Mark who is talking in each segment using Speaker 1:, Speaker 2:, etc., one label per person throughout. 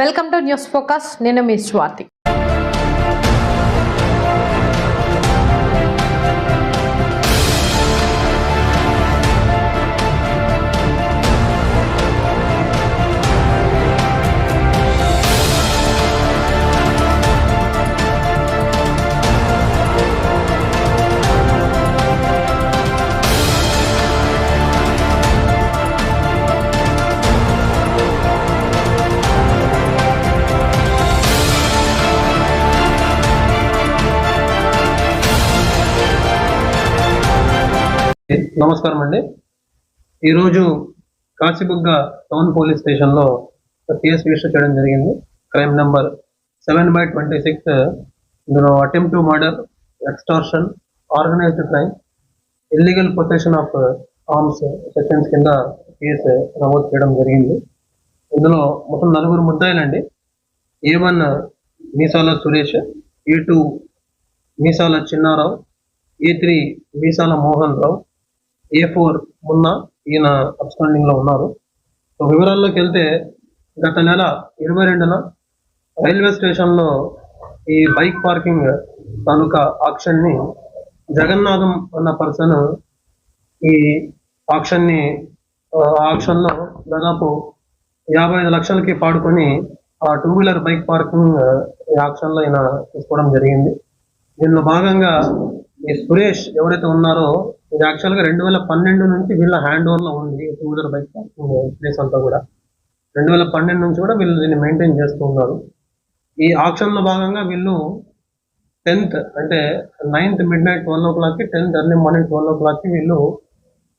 Speaker 1: Welcome to news focus. నేను మీ స్వాతి.
Speaker 2: నమస్కారం అండి ఈరోజు కాశీబుగ్గ టౌన్ పోలీస్ స్టేషన్లో కేసు రిజిస్టర్ చేయడం జరిగింది. Crime number seven by twenty six ఇందులో attempt to murder extortion organised crime illegal possession of arms sections కింద కేసు నమోదు చేయడం జరిగింది. ఇందులో మొత్తం నలుగురు ముద్దాయిలండి. A one Meesala Suresh A two Meesala Chinnarao A three Meesala Mohan Rao A four మొన్న ఈయన అబ్స్టాండింగ్లో ఉన్నారు. సో వివరాల్లోకి వెళ్తే గత నెల ఇరవై రెండున రైల్వే స్టేషన్లో ఈ బైక్ పార్కింగ్ తాలూకా ఆక్షన్ని జగన్నాథం అన్న పర్సన్ ఈ ఆక్షన్ని ఆక్షన్లో దాదాపు యాభై ఐదు లక్షలకి పాడుకొని ఆ టూ వీలర్ బైక్ పార్కింగ్ ఈ ఆక్షన్లో ఈయన తీసుకోవడం జరిగింది. దీనిలో భాగంగా ఈ సురేష్ ఎవరైతే ఉన్నారో ఇది యాక్చువల్గా రెండు వేల పన్నెండు నుంచి వీళ్ళ హ్యాండ్ ఓవర్లో ఉంది. Two wheeler bike parking place అంతా కూడా. రెండు వేల పన్నెండు నుంచి కూడా వీళ్ళు దీన్ని మెయింటైన్ చేస్తూ ఉన్నారు. ఈ ఆప్షన్లో భాగంగా వీళ్ళు టెన్త్ అంటే నైన్త్ మిడ్ నైట్ ట్వెల్వ్ ఓ క్లాక్కి టెన్త్ ఎర్లీ మార్నింగ్ ట్వెల్వ్ ఓ క్లాక్కి వీళ్ళు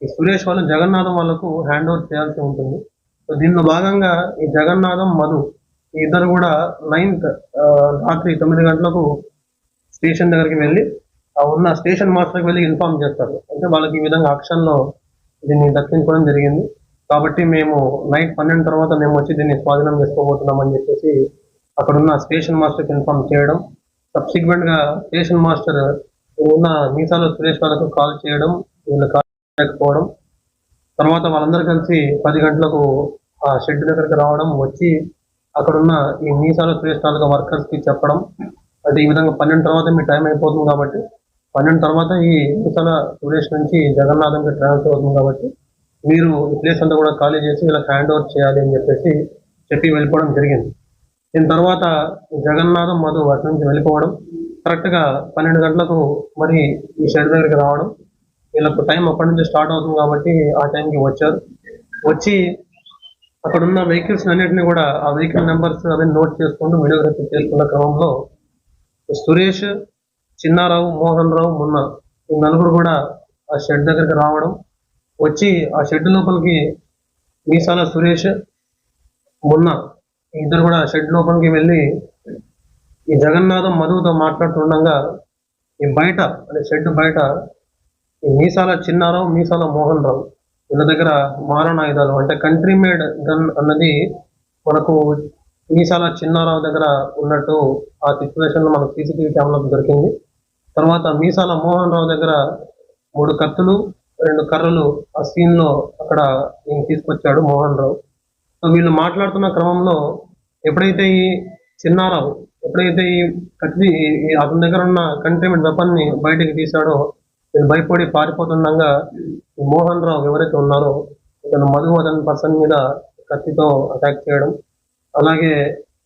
Speaker 2: ఈ సురేష్ వాళ్ళు జగన్నాథం వాళ్ళకు హ్యాండ్ ఓవర్ చేయాల్సి ఉంటుంది. సో దీనిలో భాగంగా ఈ జగన్నాథం మధు ఈ ఇద్దరు కూడా నైన్త్ రాత్రి తొమ్మిది గంటలకు స్టేషన్ దగ్గరికి వెళ్ళి ఉన్న స్టేషన్ మాస్టర్కి వెళ్ళి ఇన్ఫార్మ్ చేస్తారు. అంటే వాళ్ళకి ఈ విధంగా ఆక్షన్లో దీన్ని దక్కించుకోవడం జరిగింది. కాబట్టి మేము నైట్ పన్నెండు తర్వాత మేము వచ్చి దీన్ని స్వాధీనం చేసుకోబోతున్నాం అని చెప్పేసి అక్కడున్న స్టేషన్ మాస్టర్కి ఇన్ఫార్మ్ చేయడం. సబ్సిక్వెంట్గా స్టేషన్ మాస్టర్ ఉన్న మీసాల సురేష్ వాళ్ళకు కాల్ చేయడం వీళ్ళు కాల్ చేయకపోవడం. తర్వాత వాళ్ళందరూ కలిసి పది గంటలకు ఆ షెడ్ దగ్గరికి రావడం వచ్చి అక్కడున్న ఈ మీసాల సురేష్ వర్కర్స్కి చెప్పడం. అంటే ఈ విధంగా పన్నెండు తర్వాత మీ టైం అయిపోతుంది కాబట్టి పన్నెండు తర్వాత ఈ మీసాల సురేష్ నుంచి జగన్నాథంకి ట్రాన్స్ఫర్ అవుతుంది కాబట్టి మీరు ఈ ప్లేస్ అంతా కూడా ఖాళీ చేసి ఇలా హ్యాండ్ ఓవర్ చేయాలి అని చెప్పేసి చెప్పి వెళ్ళిపోవడం జరిగింది. దీని తర్వాత జగన్నాథం మధు అటు నుంచి వెళ్ళిపోవడం కరెక్ట్గా పన్నెండు గంటలకు మరి ఈ షెడ్ దగ్గరికి రావడం వీళ్ళకు టైం అప్పటి నుంచి స్టార్ట్ అవుతుంది కాబట్టి ఆ టైంకి వచ్చారు. వచ్చి అక్కడ ఉన్న వెహికల్స్ అన్నింటినీ కూడా ఆ వెహికల్ నెంబర్స్ అవన్నీ నోట్ చేసుకుంటూ వీడియోగ్రఫీ చేసుకున్న క్రమంలో సురేష్ చిన్నారావు మోహన్ రావు మొన్న ఈ నలుగురు కూడా ఆ షెడ్ దగ్గరికి రావడం వచ్చి ఆ షెడ్ లోపలికి మీసాల సురేష్ మొన్న ఇద్దరు కూడా షెడ్ లోపలికి వెళ్ళి ఈ జగన్నాథం మధువుతో మాట్లాడుతుండగా ఈ బయట అంటే షెడ్ బయట ఈ మీసాల చిన్నారావు మీసాల మోహన్ రావు వీళ్ళ దగ్గర మారణ ఆయుధాలు అంటే కంట్రీ మేడ్ గన్ అన్నది మనకు మీసాల చిన్నారావు దగ్గర ఉన్నట్టు ఆ సిచ్యువేషన్లో మనకు సీసీటీవీ కెమెరాకు దొరికింది. తర్వాత మీసాల మోహన్ రావు దగ్గర మూడు కత్తులు రెండు కర్రలు ఆ సీన్లో అక్కడ ఈయన తీసుకొచ్చాడు మోహన్ రావు సో వీళ్ళు మాట్లాడుతున్న క్రమంలో ఎప్పుడైతే ఈ చిన్నారావు ఎప్పుడైతే ఈ కత్తి ఈ అతని దగ్గర ఉన్న కంటైన్మెంట్ వెపన్ని బయటకు బయటికి తీశాడో వీళ్ళు భయపడి పారిపోతుండగా మోహన్ రావు ఎవరైతే ఉన్నారో ఇతను మధు పర్సన్ మీద కత్తితో అటాక్ చేయడం అలాగే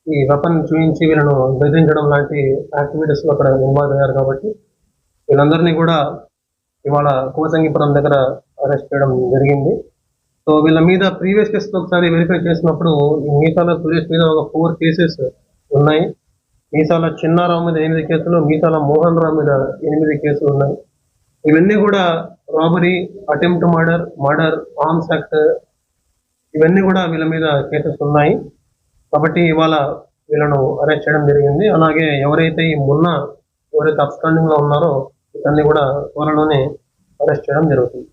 Speaker 2: ఈ వెపన్ చూపించి వీళ్ళను బెదిరించడం లాంటి యాక్టివిటీస్ అక్కడ ఇన్వాల్వ్ అయ్యారు కాబట్టి వీళ్ళందరినీ కూడా ఇవాళ కోసంగిపురం దగ్గర అరెస్ట్ చేయడం జరిగింది. సో వీళ్ళ మీద ప్రీవియస్ కేసులు ఒకసారి వెరిఫై చేసినప్పుడు ఈ మీసాల సురేష్ మీద ఒక ఫోర్ కేసెస్ ఉన్నాయి. మీసాల చిన్నారావు మీద ఎనిమిది కేసులు మీసాల మోహన్ రావు మీద ఎనిమిది కేసులు ఉన్నాయి. ఇవన్నీ కూడా robbery attempt murder murder arms act ఇవన్నీ కూడా వీళ్ళ మీద కేసెస్ ఉన్నాయి. కాబట్టి ఇవాళ వీళ్ళను అరెస్ట్ చేయడం జరిగింది. అలాగే ఎవరైతే ఈ మున్న ఎవరైతే అప్స్టాండింగ్లో ఉన్నారో ఇతన్ని కూడా త్వరలోనే అరెస్ట్ చేయడం జరుగుతుంది.